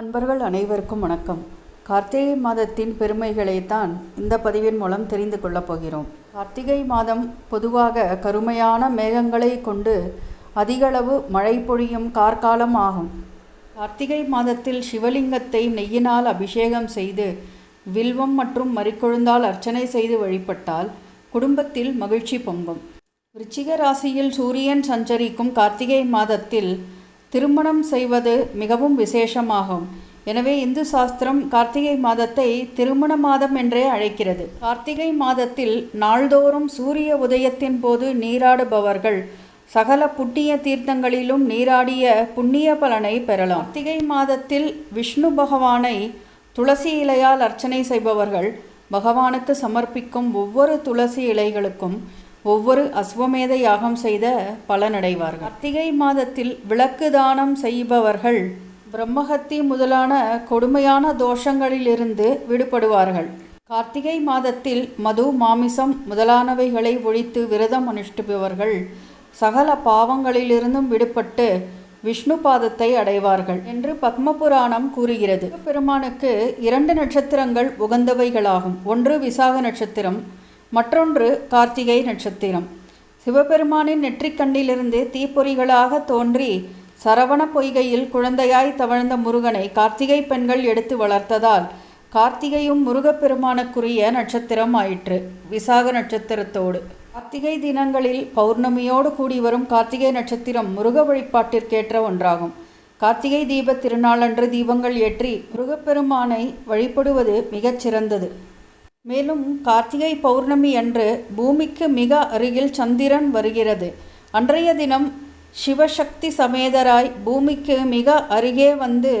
அன்பர்கள் அனைவருக்கும் வணக்கம். கார்த்திகை மாதத்தின் பெருமைகளைத்தான் இந்த பதிவின் மூலம் தெரிந்து கொள்ளப் போகிறோம். கார்த்திகை மாதம் பொதுவாக கருமையான மேகங்களை கொண்டு அதிகளவு மழை பொழியும் கார்காலம் ஆகும். கார்த்திகை மாதத்தில் சிவலிங்கத்தை நெய்யினால் அபிஷேகம் செய்து வில்வம் மற்றும் மறிக்கொழுந்தால் அர்ச்சனை செய்து வழிபட்டால் குடும்பத்தில் மகிழ்ச்சி பொங்கும். விருச்சிக ராசியில் சூரியன் சஞ்சரிக்கும் கார்த்திகை மாதத்தில் திருமணம் செய்வது மிகவும் விசேஷமாகும். எனவே இந்து சாஸ்திரம் கார்த்திகை மாதத்தை திருமண மாதம் என்றே அழைக்கிறது. கார்த்திகை மாதத்தில் நாள்தோறும் சூரிய உதயத்தின் போது நீராடுபவர்கள் சகல புண்ணிய தீர்த்தங்களிலும் நீராடிய புண்ணிய பலனை பெறலாம். கார்த்திகை மாதத்தில் விஷ்ணு பகவானை துளசி இலையால் அர்ச்சனை செய்பவர்கள் பகவானுக்கு சமர்ப்பிக்கும் ஒவ்வொரு துளசி இலைகளுக்கும் ஒவ்வொரு அஸ்வமேத யாகம் செய்த பலனடைவார்கள். கார்த்திகை மாதத்தில் விளக்கு தானம் செய்பவர்கள் பிரம்மஹத்தி முதலான கொடுமையான தோஷங்களிலிருந்து விடுபடுவார்கள். கார்த்திகை மாதத்தில் மது மாமிசம் முதலானவைகளை ஒழித்து விரதம் அனுஷ்டிப்பவர்கள் சகல பாவங்களிலிருந்தும் விடுபட்டு விஷ்ணு பாதத்தை அடைவார்கள் என்று பத்மபுராணம் கூறுகிறது. பெருமானுக்கு இரண்டு நட்சத்திரங்கள் உகந்தவைகளாகும். ஒன்று விசாக நட்சத்திரம் மற்றொன்று கார்த்திகை நட்சத்திரம். சிவபெருமானின் நெற்றிக்கண்ணிலிருந்து தீப்பொறிகளாக தோன்றி சரவண பொய்கையில் குழந்தையாய் தவழ்ந்த முருகனை கார்த்திகை பெண்கள் எடுத்து வளர்த்ததால் கார்த்திகையும் முருகப்பெருமானுக்குரிய நட்சத்திரம் ஆயிற்று. விசாக நட்சத்திரத்தோடு. கார்த்திகை தினங்களில் பௌர்ணமியோடு கூடி வரும் கார்த்திகை நட்சத்திரம் முருக வழிபாட்டிற்கேற்ற ஒன்றாகும். கார்த்திகை தீப திருநாளன்று தீபங்கள் ஏற்றி முருகப்பெருமானை வழிபடுவது மிகச் சிறந்தது. மேலும் கார்த்திகை பௌர்ணமி அன்று பூமிக்கு மிக அருகில் சந்திரன் வருகிறது. அன்றைய தினம் சிவசக்தி சமேதராய் பூமிக்கு மிக அருகே வந்து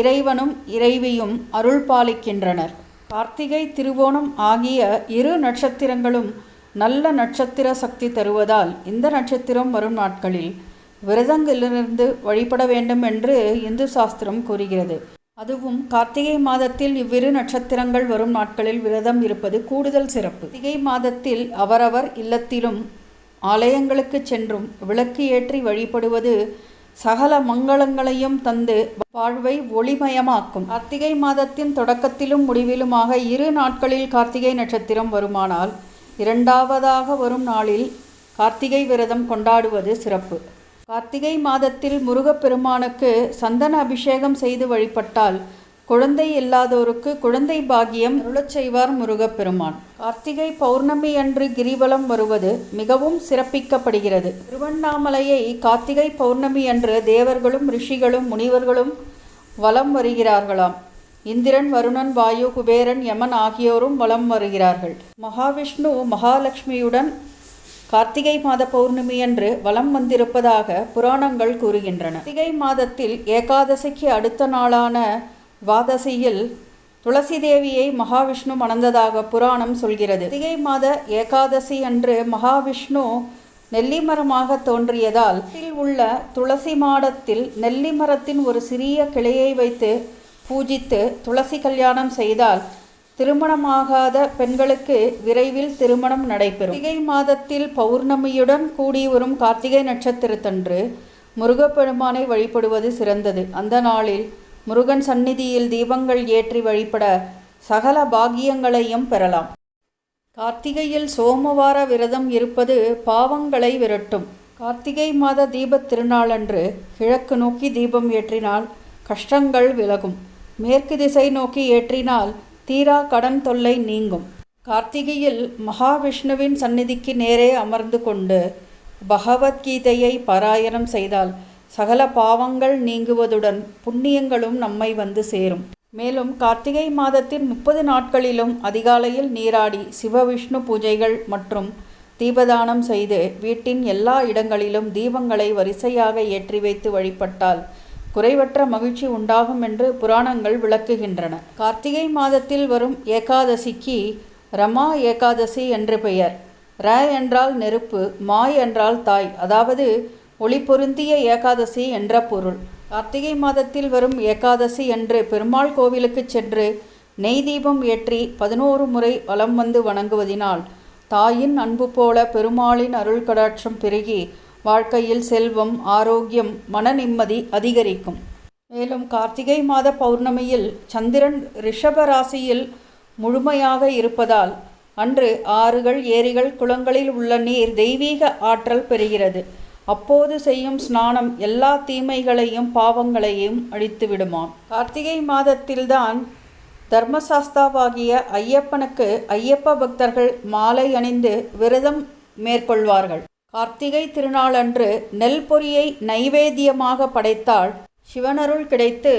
இறைவனும் இறைவியும் அருள் பாலிக்கின்றனர். கார்த்திகை திருவோணம் ஆகிய இரு நட்சத்திரங்களும் நல்ல நட்சத்திர சக்தி தருவதால் இந்த நட்சத்திரம் வரும் நாட்களில் விரதங்களிலிருந்து வழிபட வேண்டும் என்று இந்து சாஸ்திரம் கூறுகிறது. அதுவும் கார்த்திகை மாதத்தில் இவ்விரு நட்சத்திரங்கள் வரும் நாட்களில் விரதம் இருப்பது கூடுதல் சிறப்பு. கார்த்திகை மாதத்தில் அவரவர் இல்லத்திலும் ஆலயங்களுக்கு சென்றும் விளக்கு ஏற்றி வழிபடுவது சகல மங்களங்களையும் தந்து வாழ்வை ஒளிமயமாக்கும். கார்த்திகை மாதத்தின் தொடக்கத்திலும் முடிவிலுமாக இரு நாட்களில் கார்த்திகை நட்சத்திரம் வருமானால் இரண்டாவதாக வரும் நாளில் கார்த்திகை விரதம் கொண்டாடுவது சிறப்பு. கார்த்திகை மாதத்தில் முருகப்பெருமானுக்கு சந்தன அபிஷேகம் செய்து வழிபட்டால் குழந்தை இல்லாதோருக்கு குழந்தை பாகியம் அருளச் செய்வார் முருகப்பெருமான். கார்த்திகை பௌர்ணமி அன்று கிரிவலம் வருவது மிகவும் சிறப்பிக்கப்படுகிறது. திருவண்ணாமலையை கார்த்திகை பௌர்ணமி அன்று தேவர்களும் ரிஷிகளும் முனிவர்களும் வலம் வருகிறார்களாம். இந்திரன் வருணன் வாயு குபேரன் யமன் ஆகியோரும் வலம் வருகிறார்கள். மகாவிஷ்ணு மகாலட்சுமியுடன் கார்த்திகை மாத பௌர்ணமி அன்று வலம் வந்திருப்பதாக புராணங்கள் கூறுகின்றன. கார்த்திகை மாதத்தில் ஏகாதசிக்கு அடுத்த நாளான துவாதசியில் துளசி தேவியை மகாவிஷ்ணு மணந்ததாக புராணம் சொல்கிறது. கார்த்திகை மாத ஏகாதசி அன்று மகாவிஷ்ணு நெல்லிமரமாக தோன்றியதால் உள்ள துளசி மாடத்தில் நெல்லிமரத்தின் ஒரு சிறிய கிளையை வைத்து பூஜித்து துளசி கல்யாணம் செய்தால் திருமணமாகாத பெண்களுக்கு விரைவில் திருமணம் நடைபெறும். கார்த்திகை மாதத்தில் பௌர்ணமியுடன் கூடி வரும் கார்த்திகை நட்சத்திரத்தன்று முருகப்பெருமானை வழிபடுவது சிறந்தது. அந்த நாளில் முருகன் சந்நிதியில் தீபங்கள் ஏற்றி வழிபட சகல பாகியங்களையும் பெறலாம். கார்த்திகையில் சோமவார விரதம் இருப்பது பாவங்களை விரட்டும். கார்த்திகை மாத தீபத் திருநாளன்று கிழக்கு நோக்கி தீபம் ஏற்றினால் கஷ்டங்கள் விலகும். மேற்கு திசை நோக்கி ஏற்றினால் தீரா கடன் தொல்லை நீங்கும். கார்த்திகையில் மகாவிஷ்ணுவின் சந்நிதிக்கு நேரே அமர்ந்து கொண்டு பகவத்கீதையை பாராயணம் செய்தால் சகல பாவங்கள் நீங்குவதுடன் புண்ணியங்களும் நம்மை வந்து சேரும். மேலும் கார்த்திகை மாதத்தின் முப்பது நாட்களிலும் அதிகாலையில் நீராடி சிவவிஷ்ணு பூஜைகள் மற்றும் தீபதானம் செய்து வீட்டின் எல்லா இடங்களிலும் தீபங்களை வரிசையாக ஏற்றி வைத்து வழிபட்டால் குறைவற்ற மகிழ்ச்சி உண்டாகும் என்று புராணங்கள் விளக்குகின்றன. கார்த்திகை மாதத்தில் வரும் ஏகாதசிக்கு ரமா ஏகாதசி என்று பெயர். ர என்றால் நெருப்பு மாய் என்றால் தாய் அதாவது ஒளி பொருந்திய ஏகாதசி என்ற பொருள். கார்த்திகை மாதத்தில் வரும் ஏகாதசி என்று பெருமாள் கோவிலுக்கு சென்று நெய் தீபம் ஏற்றி பதினோரு முறை வலம் வந்து வணங்குவதினால் தாயின் அன்பு போல பெருமாளின் அருள் கடாட்சம் பெருகி வாழ்க்கையில் செல்வம் ஆரோக்கியம் மன நிம்மதி அதிகரிக்கும். மேலும் கார்த்திகை மாத பௌர்ணமியில் சந்திரன் ரிஷப ராசியில் முழுமையாக இருப்பதால் அன்று ஆறுகள் ஏரிகள் குளங்களில் உள்ள நீர் தெய்வீக ஆற்றல் பெறுகிறது. அப்போது செய்யும் ஸ்நானம் எல்லா தீமைகளையும் பாவங்களையும் அழித்து விடுமாம் கார்த்திகை மாதத்தில்தான் தர்மசாஸ்தாவாகிய ஐயப்பனுக்கு ஐயப்ப பக்தர்கள் மாலை அணிந்து விரதம் மேற்கொள்வார்கள். கார்த்திகை திருநாளன்று நெல் பொரியை நைவேத்தியமாக படைத்தால் சிவனருள் கிடைத்து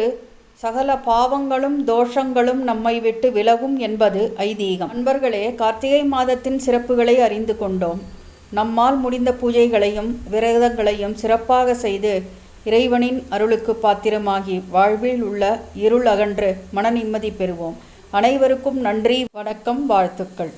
சகல பாவங்களும் தோஷங்களும் நம்மை விட்டு விலகும் என்பது ஐதீகம். நண்பர்களே கார்த்திகை மாதத்தின் சிறப்புகளை அறிந்து கொண்டோம். நம்மால் முடிந்த பூஜைகளையும் விரதங்களையும் சிறப்பாக செய்து இறைவனின் அருளுக்கு பாத்திரமாகி வாழ்வில் உள்ள இருள் அகன்று மன நிம்மதி பெறுவோம். அனைவருக்கும் நன்றி வணக்கம் வாழ்த்துக்கள்.